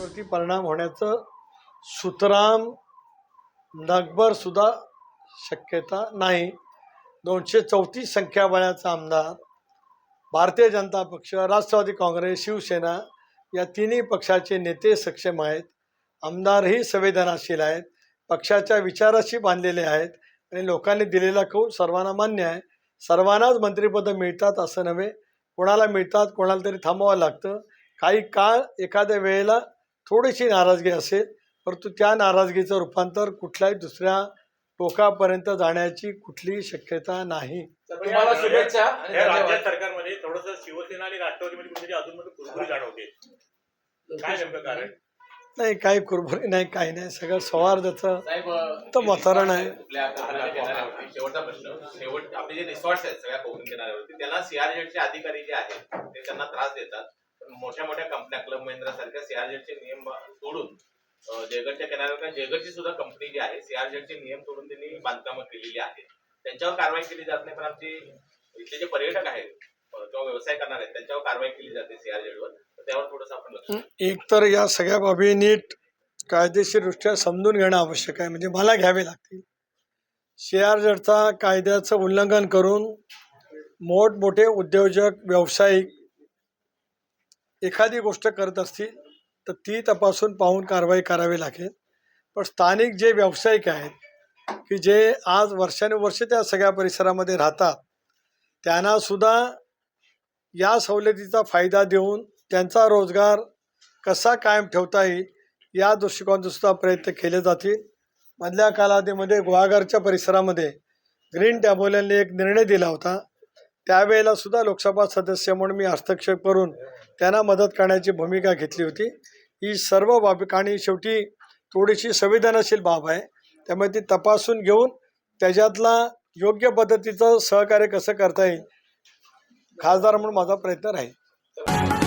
वरती परिणाम होण्याचं सुतराम नगबर सुद्धा शक्यता नाही. दोनशे चौतीस संख्याबळाचा आमदार भारतीय जनता पक्ष राष्ट्रवादी काँग्रेस शिवसेना या तिन्ही पक्षाचे नेते सक्षम आहेत. आमदारही संवेदनाशील आहेत. पक्षाच्या विचाराशी बांधलेले आहेत आणि लोकांनी दिलेला कौल सर्वांना मान्य आहे. सर्वांनाच मंत्रिपदं मिळतात असं नव्हे. कोणाला मिळतात कोणाला तरी थांबावं लागतं. काही काळ एखाद्या वेळेला थोडीशी नाराजगी असेल परंतु त्या नाराजगीचं रूपांतर कुठल्याही दुसऱ्या टोकापर्यंत जाण्याची कुठलीही शक्यता नाही. तुम्हाला शुभेच्छा आणि या राज्य धन्यवाद. सरकारमध्ये थोडस शिवसेना आणि राष्ट्रवादीमध्ये कुठेतरी अजून मध्ये कुरकुरी जाणवते काय नेमकं कारण? नाही काही कुरबुरी नाही काही नाही. सगळं सौहार्दाचं साहेब तर वातावरण आहे. शेवटचा प्रश्न. शेवट आपले जे रिसॉर्ट्स आहेत सगळ्या कोकण किनाऱ्यावरती त्याला सीआरजेडचे अधिकारी जे आहेत ते त्यांना त्रास देतात. मोठ्या मोठ्या कंपन्या क्लब महिंद्रा सारख्या सीआरजेडचे नियम तोडून जयगडच्या किनाऱ्यावर कारण जयगडची सुद्धा कंपनी जी आहे सीआरझेडचे नियम तोडून त्यांनी बांधकामं केलेली आहेत. त्यांच्यावर कारवाई केली जात नाही पण आमचे इथले जे पर्यटक आहेत किंवा व्यवसाय करणार आहेत त्यांच्यावर कारवाई केली जाते सीआरझेडवर त्यावर थोडंसं आपण एक तर या सगळ्या बाबी नीट कायदेशीरदृष्ट्या समजून घेणं आवश्यक आहे. म्हणजे मला घ्यावे लागतील. सीआरझेडचा कायद्याचं उल्लंघन करून मोठमोठे उद्योजक व्यावसायिक एखादी गोष्ट करत असतील तर ती तपासून पाहून कारवाई करावी लागेल. पण स्थानिक जे व्यावसायिक आहेत की जे आज वर्षानुवर्षे त्या सगळ्या परिसरामध्ये राहतात त्यांनासुद्धा या सवलतीचा फायदा देऊन त्यांचा रोजगार कसा कायम ठेवता येईल या दृष्टिकोनातसुद्धा प्रयत्न केले जातील. मधल्या कालावधीमध्ये गुहागरच्या परिसरामध्ये ग्रीन टॅबोलनने एक निर्णय दिला होता. त्यावेळेला सुद्धा लोकसभा सदस्य म्हणून मी हस्तक्षेप करून त्यांना मदत करण्याची भूमिका घेतली होती. ही सर्व बाबी आणि शेवटी थोडीशी संवेदनशील बाब आहे. त्यामुळे ती तपासून घेऊन त्याच्यातला योग्य पद्धतीचं सहकार्य कसं करता येईल खासदार म्हणून माझा प्रयत्न राहील.